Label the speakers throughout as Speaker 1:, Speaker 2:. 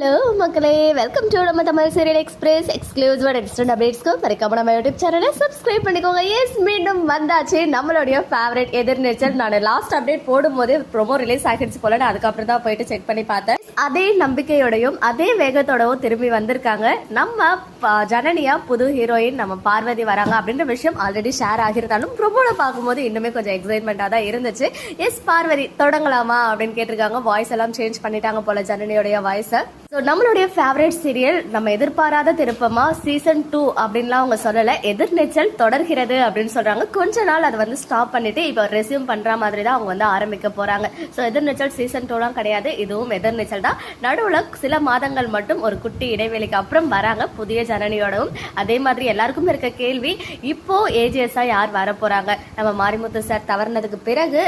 Speaker 1: Hello மக்களே. Welcome to நம்ம Tamil serial express exclusive instant அப்டேட்ஸ்க்கு மறக்காம நம்ம யூடியூப் சேனலை சப்ஸ்கிரைப் பண்ணிக்கோங்க. எஸ் மீண்டும் வந்தாச்சு நம்மளுடைய ஃபேவரட் எதிர்நீச்சல். நான் லாஸ்ட் அப்டேட் போடும்போது ப்ரோமோ ரிலீஸ் ஆகிடுச்சு போல. நான் அதுக்கப்புறம் தான் போயிட்டு செக் பண்ணி பார்த்தேன். அதே நம்பிக்கையோடையும் அதே வேகத்தோடவும் திரும்பி வந்திருக்காங்க. நம்ம ஜனனியா புது ஹீரோயின் நம்ம பார்வதி வராங்க அப்படின்ற விஷயம் ஆல்ரெடி ஷேர் ஆகிருந்தாலும் ப்ரோமோல பார்க்கும்போது இன்னுமே கொஞ்சம் எக்ஸைட்மெண்ட்டாக தான் இருந்துச்சு. எஸ் பார்வதி தொடங்கலாமா அப்படின்னு கேட்டிருக்காங்க. வாய்ஸ் எல்லாம் சேஞ்ச் பண்ணிட்டாங்க போல ஜனனியோடைய வாய்ஸை ஸோ நம்மளுடைய ஃபேவரட் சீரியல் நம்ம எதிர்பாராத திருப்பமா சீசன் டூ அப்படின்லாம் அவங்க சொல்லலை. எதிர்நீச்சல் தொடர்கிறது அப்படின்னு சொல்றாங்க. கொஞ்ச நாள் அதை வந்து ஸ்டாப் பண்ணிட்டு இப்போ ரெசியூம் பண்ற மாதிரி தான் அவங்க வந்து ஆரம்பிக்க போறாங்க. ஸோ எதிர்நீச்சல் சீசன் டூலாம் கிடையாது. இதுவும் எதிர்நீச்சல் தான். நடுவில் சில மாதங்கள் மட்டும் ஒரு குட்டி இடைவெளிக்கு அப்புறம் வராங்க புதிய ஜனனியோடவும். அதே மாதிரி எல்லாருக்கும் இருக்க கேள்வி இப்போ ஏஜிஎஸ்ஸா யார் வர போறாங்க? நம்ம மாரிமுத்து சார் தவறினதுக்கு பிறகு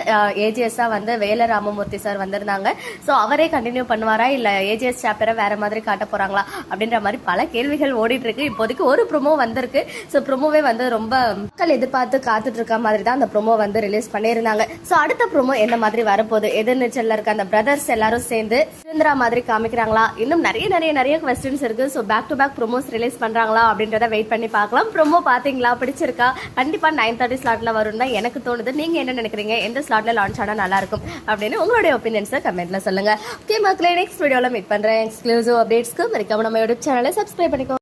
Speaker 1: ஏஜிஎஸ்ஸா வந்து வேல ராமமூர்த்தி சார் வந்திருந்தாங்க. ஸோ அவரே கண்டினியூ பண்ணுவாரா? இல்லை ஏஜிஎஸ் சாப்டரை வேற மாதிரி காட்ட போறாங்களா அப்படின்ற மாதிரி பல கேள்விகள் ஓடிட்டு இருக்கு. இப்போதைக்கு ஒரு ப்ரோமோ வந்திருக்கு. ஸோ ப்ரோமோவே வந்து ரொம்ப மக்கள் எதிர்பார்த்து காத்துட்டு இருக்க மாதிரி தான் அந்த ப்ரோமோ வந்து ரிலீஸ் பண்ணியிருந்தாங்க. ஸோ அடுத்த ப்ரொமோ என்ன மாதிரி வரப்போகுது? எதிர்நீச்சல்ல இருக்க அந்த பிரதர்ஸ் எல்லாரும் சேர்ந்து சுதந்திரா மாதிரி காமிக்கிறாங்களா? இன்னும் நிறைய நிறைய நிறைய கொஸ்டின்ஸ் இருக்கு. So back to back promos release பண்றாங்களா அப்படின்றத வெயிட் பண்ணி பார்க்கலாம். ப்ரோமோ பாத்தீங்களா? பிடிச்சிருக்கா? கண்டிப்பா நைன் தேர்ட்டி ஸ்லாட்ல வரும் தான் எனக்கு தோணுது. நீங்க என்ன நினைக்கிறீங்க? எந்த ஸ்லாட்ல லான்ச் ஆனா நல்லா இருக்கும்? அப்படின்னு உங்களுடைய ஒப்பீனியன்ஸை கமெண்ட்ல சொல்லுங்க. ஓகே மக்களே நெக்ஸ்ட் வீடியோல மீட் பண்றேன். எக்ஸ்க்ளூசிவ் அப்டேட்ஸ்க்கு மறக்காம நம்ம யூடியூப் சேனலை சப்ஸ்கிரைப் பண்ணிக்கோ